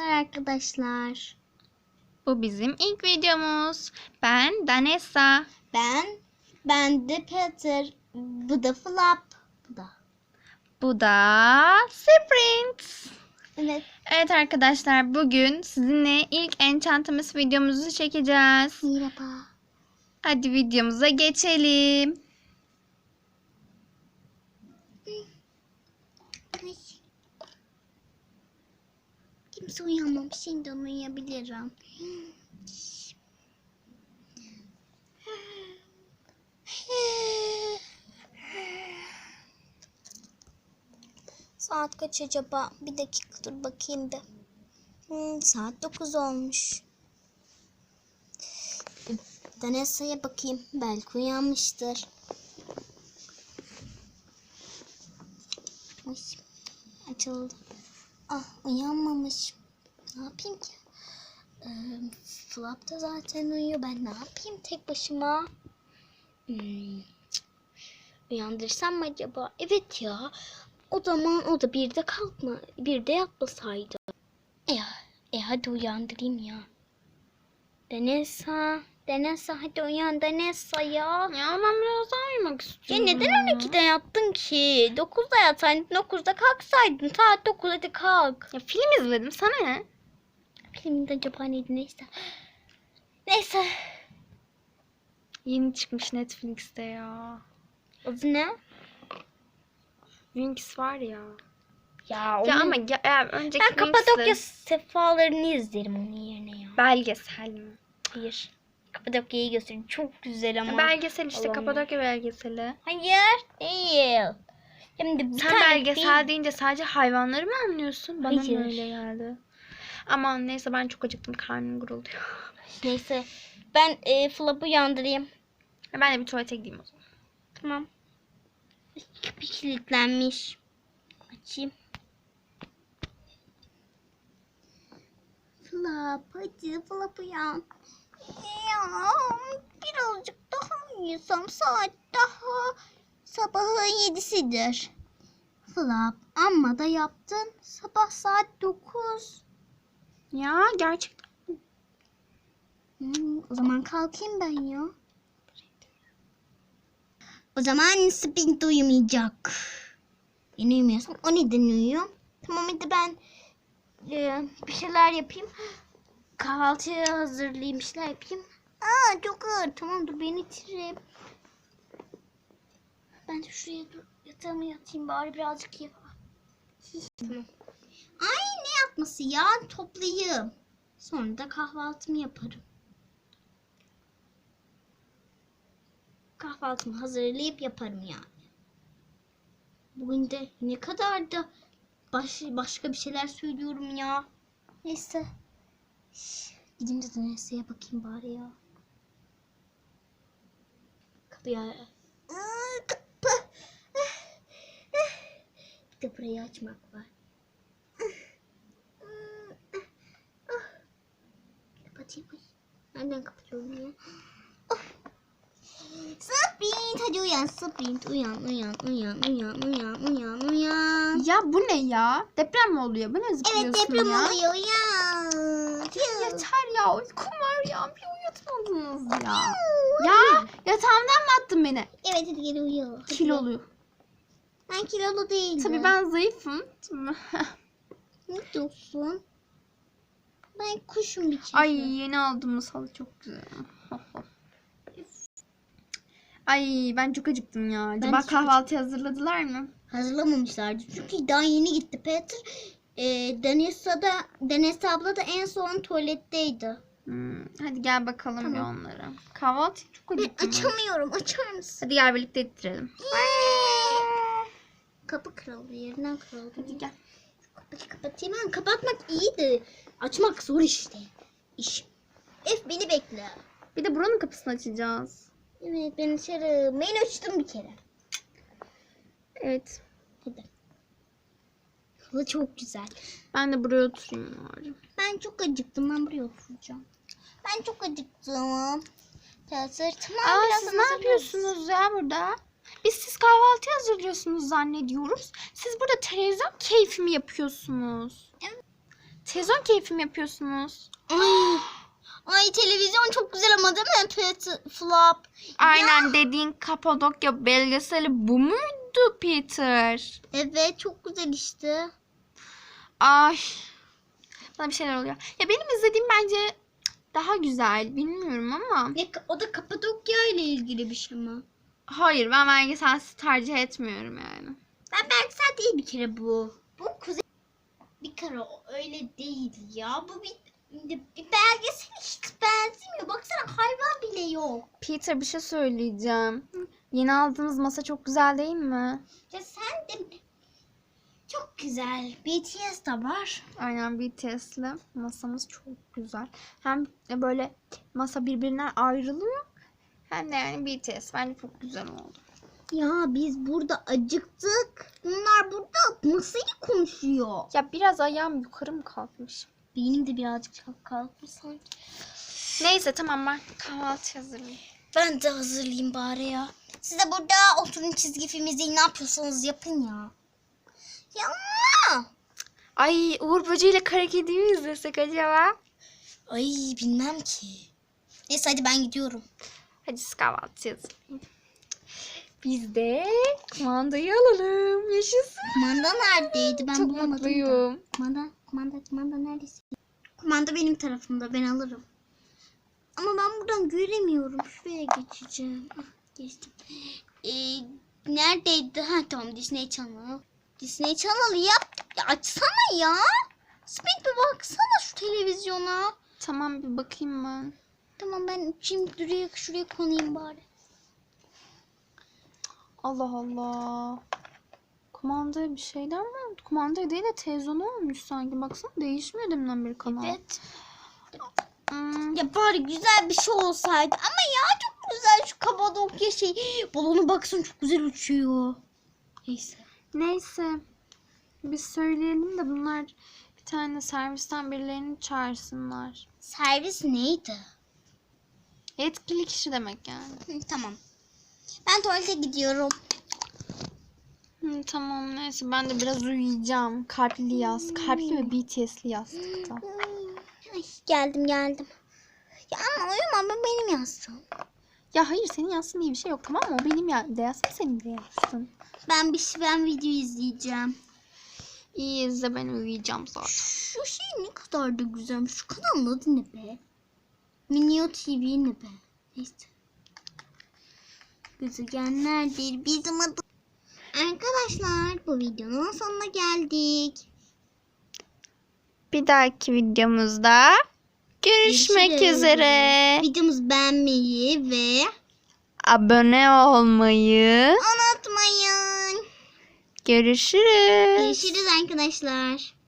Merhabalar arkadaşlar. Bu bizim ilk videomuz. Ben Danessa. Ben, ben de Peter. Bu da Flap. Bu da. Bu da Sprint. Evet. Evet arkadaşlar bugün sizinle ilk Enchantımız videomuzu çekeceğiz. Merhaba. Hadi videomuza geçelim. Ay. Kimse uyanmamış. Şimdi uyuyabilirim. Saat kaç acaba? Bir dakika dur bakayım bir. Hmm, saat 9 olmuş. Bir Vanessa'ya bakayım. Belki uyanmıştır. Açıldı. Ah uyanmamış. Ne yapayım ki? Ee, Flap da zaten uyuyor. Ben ne yapayım tek başıma? Hmm. Uyandırsam mı acaba? Evet ya. O zaman o da bir de kalkma. Bir de yatmasaydı. E, e hadi uyandırayım ya. Denesa. Denesa hadi uyan Denesa ya. Ya ben biraz daha uyumak Ya istiyorum. neden 12'de yattın ki? 9'da yatsaydın, 9'da kalksaydın. Saat 9 hadi kalk. Ya film izledim sana ne? Filmde acaba neydi neyse. Neyse. Yeni çıkmış Netflix'te ya. Adı ne? Winx var ya. Ya, Ya ama ya, eğer önceki ben Kapadokya sefalarını izlerim onun yerine ya. Belgesel mi? Hayır. Kapadokya'yı göstereyim. Çok güzel ama. Belgesel işte Allah'ım. Kapadokya belgeseli. Hayır değil. Şimdi bir Sen belgesel film- deyince sadece hayvanları mı anlıyorsun? Bana Hayır. mı öyle geldi? Aman neyse ben çok acıktım. Karnım gurulduyor. Neyse. Ben e, Flap'ı uyandırayım. Ben de bir tuvalete gideyim o zaman. Tamam. Kapı kilitlenmiş. Açayım. Flap hadi Flap uyan. Ya birazcık daha uyusam saat daha sabahın yedisidir. Flap amma da yaptın. Sabah saat dokuz. Ya gerçekten. Hmm, o zaman kalkayım ben ya. O zaman Sprint uyumayacak. Ben uyumuyorsam o neden uyuyor? Tamam hadi ben e, bir şeyler yapayım. Kahvaltıya hazırlayayım bir şeyler yapayım. Aa çok ağır. Tamam dur beni itireyim. Ben de şuraya dur, yatağıma yatayım bari birazcık ya. tamam. Yapması ya toplayayım. Sonra da kahvaltımı yaparım. Kahvaltımı hazırlayıp yaparım yani. Bugün de ne kadar da baş, başka bir şeyler söylüyorum ya. Neyse. Gidince de Nesli'ye bakayım bari ya. Kapıyı... Aa, kapı. Bir de burayı açmak var. Kapatayım. Ay, Nereden kapatıyorum ya? Sprint hadi uyan Sprint uyan uyan uyan uyan uyan uyan uyan. Ya bu ne ya? Deprem mi oluyor? Bu ne zıplıyorsun Evet deprem ya? oluyor uyan. Yeter ya uykum var ya. Bir uyutmadınız ya. Ya yatağımdan mı attın beni? Evet hadi gel uyu. Kilolu. Ben kilolu değilim. Tabii ben zayıfım. Ne diyorsun? Ben kuşum bir. Ay yeni aldığımız halı çok güzel. Ay ben çok acıktım ya. Acaba çok kahvaltı hazırladılar mı? Hazırlamamışlardı. Çünkü daha yeni gitti Peter. Ee, Denisa da Deniz abla da en son tuvaletteydi. Hmm, hadi gel bakalım bir Tamam. onlara. Kahvaltı çok Ben acıktım. ben. açamıyorum. Açar mısın? Hadi gel birlikte ettirelim. Kapı kırıldı. Yerinden kırıldı. Hadi gel. Kapıyı kapatayım. Ben kapatmak iyiydi. Açmak zor işte. İş. F beni bekle. Bir de buranın kapısını açacağız. Evet ben açarım. Ben açtım bir kere. Evet. Hadi. Hava çok güzel. Ben de buraya oturayım bari. Ben çok acıktım. Ben buraya oturacağım. Ben çok acıktım. Tamam Aa, biraz siz ne yapıyorsunuz ya burada? Biz siz kahvaltı hazırlıyorsunuz zannediyoruz. Siz burada televizyon keyfi mi yapıyorsunuz? Televizyon keyfi mi yapıyorsunuz? Ay. Ay televizyon çok güzel ama değil mi? Pet Flop. Aynen dediğin Kapadokya belgeseli bu muydu Peter? Evet çok güzel işte. Ay. Bana bir şeyler oluyor. Ya benim izlediğim bence daha güzel. Bilmiyorum ama. Ne, o da Kapadokya ile ilgili bir şey mi? Hayır ben belgesel tercih etmiyorum yani. Ben belgesel değil bir kere bu. Bu kuzey bir kere öyle değil ya. Bu bir, bir belgesel hiç benzemiyor. Baksana hayvan bile yok. Peter bir şey söyleyeceğim. Yeni aldığımız masa çok güzel değil mi? Ya sen de çok güzel. BTS de var. Aynen BTS'li masamız çok güzel. Hem böyle masa birbirinden ayrılıyor. Hem de yani BTS bence çok güzel oldu. Ya biz burada acıktık. Bunlar burada masayı konuşuyor. Ya biraz ayağım yukarı mı kalkmış? Benim de birazcık kalkmış sanki. Neyse tamam ben kahvaltı hazırlayayım. Ben de hazırlayayım bari ya. Siz de burada oturun çizgi film izleyin. Ne yapıyorsanız yapın ya. Ya. Ay Uğur Böceği ile Kara Kedi'yi mi izlesek acaba? Ay bilmem ki. Neyse hadi ben gidiyorum. Siz kahvaltı hazırlayın. Biz de kumandayı alalım. Yaşasın. Kumanda neredeydi? Ben Çok bulamadım da. mutluyum. Kumanda, kumanda, kumanda neredesin? Kumanda benim tarafımda. Ben alırım. Ama ben buradan göremiyorum. Şuraya geçeceğim. Ah, geçtim. Ee, neredeydi? Ha tamam Disney Channel. Disney Channel yap. Ya açsana ya. Speed bir baksana şu televizyona. Tamam bir bakayım ben. Tamam ben şimdi şuraya, şuraya konayım bari. Allah Allah. Kumandaya bir şeyler mi oldu? Kumandaya değil de televizyona olmuş sanki. Baksana değişmiyor deminden beri kanal. Evet. Hmm, Ya bari güzel bir şey olsaydı. Ama ya çok güzel şu Kapadokya şey. Balonu baksana çok güzel uçuyor. Neyse. Neyse. Biz söyleyelim de bunlar bir tane servisten birilerini çağırsınlar. Servis neydi? Yetkili kişi demek yani. Hı, tamam. Ben tuvalete gidiyorum. Hı, tamam neyse ben de biraz uyuyacağım. Kalpli yaz. Kalpli ve BTS'li yastıkta. Ay, geldim geldim. Ya ama uyuma bu benim yastığım. Ya hayır senin yazsın diye bir şey yok tamam mı? O benim ya de yazsın senin de yazsın. Ben bir şey ben video izleyeceğim. İyi izle ben uyuyacağım zaten. Şu şey ne kadar da güzelmiş. Şu kanalın adı ne be? Minio TV ne be? Neyse. Gezegenlerdir bizim adı. Arkadaşlar bu videonun sonuna geldik. Bir dahaki videomuzda görüşmek Görüşürüz. üzere. Videomuzu beğenmeyi ve Abone olmayı. unutmayın. Görüşürüz. Görüşürüz arkadaşlar.